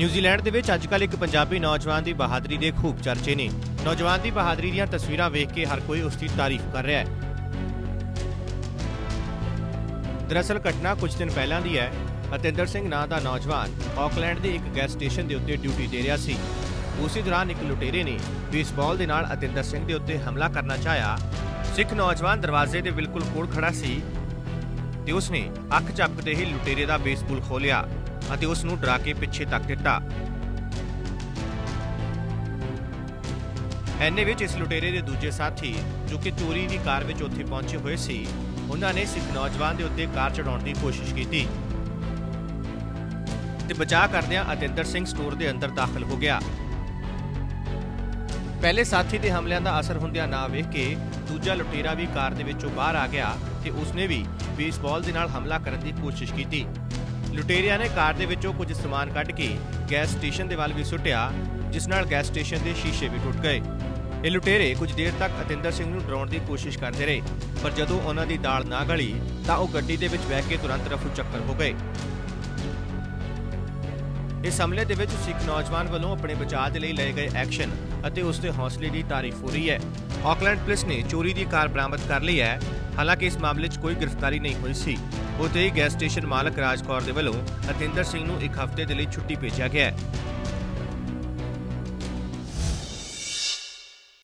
New Zealand ਦੇ ਵਿੱਚ ਅੱਜਕੱਲ ਇੱਕ ਪੰਜਾਬੀ ਨੌਜਵਾਨ ਦੀ ਬਹਾਦਰੀ ਦੇ ਖੂਬ ਚਰਚੇ ਨੇ। ਨੌਜਵਾਨ ਦੀ ਬਹਾਦਰੀ ਦੀਆਂ ਤਸਵੀਰਾਂ ਵੇਖ ਕੇ ਹਰ ਕੋਈ ਉਸ ਦੀ ਤਾਰੀਫ ਕਰ ਰਿਹਾ ਹੈ। ਦਰਅਸਲ ਘਟਨਾ ਕੁਝ ਦਿਨ ਪਹਿਲਾਂ ਦੀ ਹੈ। ਅਤਿੰਦਰ ਸਿੰਘ ਨਾਂ ਦਾ ਨੌਜਵਾਨ ਆਕਲੈਂਡ ਦੇ ਇੱਕ ਗੈਸ ਸਟੇਸ਼ਨ ਦੇ ਉੱਤੇ ਡਿਊਟੀ ਦੇ ਰਿਹਾ ਸੀ। ਉਸੇ ਦੌਰਾਨ ਇੱਕ ਲੁਟੇਰੇ ਨੇ ਬੇਸਬਾਲ ਦੇ ਨਾਲ ਅਤਿੰਦਰ ਸਿੰਘ ਦੇ ਉੱਤੇ ਹਮਲਾ ਕਰਨਾ ਚਾਹਿਆ। ਸਿੱਖ ਨੌਜਵਾਨ ਦਰਵਾਜ਼ੇ ਦੇ ਬਿਲਕੁਲ ਕੋਲ ਖੜਾ ਸੀ ਤੇ ਉਸਨੇ ਅੱਖ ਝਪਕਦੇ ਹੀ ਲੁਟੇਰੇ ਦਾ ਬੇਸਬਾਲ ਖੋਲਿਆ ਅਤੇ ਉਸ ਨੂੰ ਡਰਾ ਕੇ ਪਿੱਛੇ ਤੱਕ ਦਿੱਤਾ। ਐਨੇ ਵਿੱਚ ਇਸ ਲੁਟੇਰੇ ਦੇ ਦੂਜੇ ਸਾਥੀ, ਜੋ ਕਿ ਚੋਰੀ ਦੀ ਕਾਰ ਵਿੱਚ ਉੱਥੇ ਪਹੁੰਚੇ ਹੋਏ ਸੀ, ਉਹਨਾਂ ਨੇ ਸਿੱਖ ਨੌਜਵਾਨ ਦੇ ਉੱਤੇ ਕਾਰ ਚੜਾਉਣ ਦੀ ਕੋਸ਼ਿਸ਼ ਕੀਤੀ। ਤੇ ਬਚਾਅ ਕਰਦਿਆਂ ਅਤਿੰਦਰ ਸਿੰਘ ਸਟੋਰ ਦੇ ਅੰਦਰ ਦਾਖਲ ਹੋ ਗਿਆ। ਪਹਿਲੇ ਸਾਥੀ ਦੇ ਹਮਲਿਆਂ ਦਾ ਅਸਰ ਹੁੰਦਿਆਂ ਨਾ ਵੇਖ ਕੇ ਦੂਜਾ ਲੁਟੇਰਾ ਵੀ ਕਾਰ ਦੇ ਵਿੱਚੋਂ ਬਾਹਰ ਆ ਗਿਆ ਤੇ ਉਸਨੇ ਵੀ ਬੇਸਬਾਲ ਦੇ ਨਾਲ ਹਮਲਾ ਕਰਨ ਦੀ ਕੋਸ਼ਿਸ਼ ਕੀਤੀ। ਲੁਟੇਰਿਆਂ ਨੇ ਕਾਰ ਦੇ ਵਿੱਚੋਂ ਕੁਝ ਸਮਾਨ ਕੱਢ ਕੇ ਗੈਸ ਸਟੇਸ਼ਨ ਦੇ ਵੱਲ ਵੀ ਸੁੱਟਿਆ, ਜਿਸ ਨਾਲ ਗੈਸ ਸਟੇਸ਼ਨ ਦੇ ਸ਼ੀਸ਼ੇ ਵੀ ਟੁੱਟ ਗਏ। ਇਹ ਲੁਟੇਰੇ ਕੁਝ ਦੇਰ ਤੱਕ ਅਤਿੰਦਰ ਸਿੰਘ ਨੂੰ ਡਰਾਉਣ ਦੀ ਕੋਸ਼ਿਸ਼ ਕਰਦੇ ਰਹੇ, ਪਰ ਜਦੋਂ ਉਹਨਾਂ ਦੀ ਦਾਲ ਨਾ ਗਲੀ, ਤਾਂ ਉਹ ਗੱਡੀ ਦੇ ਵਿੱਚ ਬਹਿ ਕੇ ਤੁਰੰਤ ਰਫੂ ਚੱਕਰ ਹੋ ਗਏ। ਇਸ ਹਮਲੇ ਦੇ ਵਿੱਚ ਸਿੱਖ ਨੌਜਵਾਨ ਵੱਲੋਂ ਆਪਣੇ ਬਚਾਅ ਦੇ ਲਈ ਲਏ ਗਏ ਐਕਸ਼ਨ ਅਤੇ ਉਸ ਦੇ ਹੌਸਲੇ ਦੀ ਤਾਰੀਫ ਹੋ ਰਹੀ ਹੈ। ਆਕਲੈਂਡ ਪੁਲਿਸ ਨੇ ਚੋਰੀ ਦੀ ਕਾਰ ਬਰਾਮਦ ਕਰ ਲਈ ਹੈ ਹਾਲਾਂਕਿ ਇਸ ਮਾਮਲੇ 'ਚ ਕੋਈ ਗ੍ਰਿਫਤਾਰੀ ਨਹੀਂ ਹੋਈ ਸੀ। ਉੱਥੇ ਹੀ ਗੈਸ ਸਟੇਸ਼ਨ ਮਾਲਕ ਰਾਜ ਕੌਰ ਦੇ ਵੱਲੋਂ ਅਤਿੰਦਰ ਸਿੰਘ ਨੂੰ ਇੱਕ ਹਫ਼ਤੇ ਦੇ ਲਈ ਛੁੱਟੀ ਭੇਜਿਆ ਗਿਆ ਹੈ।